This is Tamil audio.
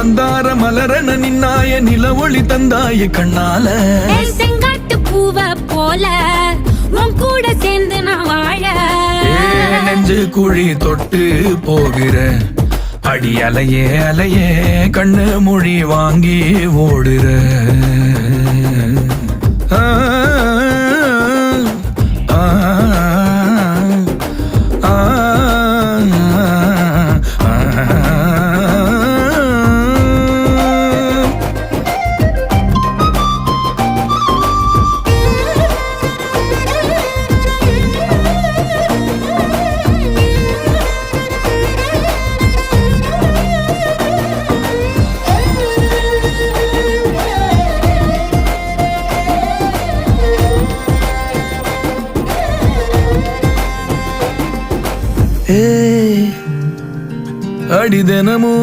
மந்தார மலரன நின்னாய நிலவொளி தந்தாய கண்ணால. செங்காட்டு பூவ போல உன் கூட சேர்ந்து நான் வாழ. நெஞ்சு குழி தொட்டு போகிற? அடி அலையே அலையே கண்ணு மொழி வாங்கி ஓடுற. ఏ అడిదెనము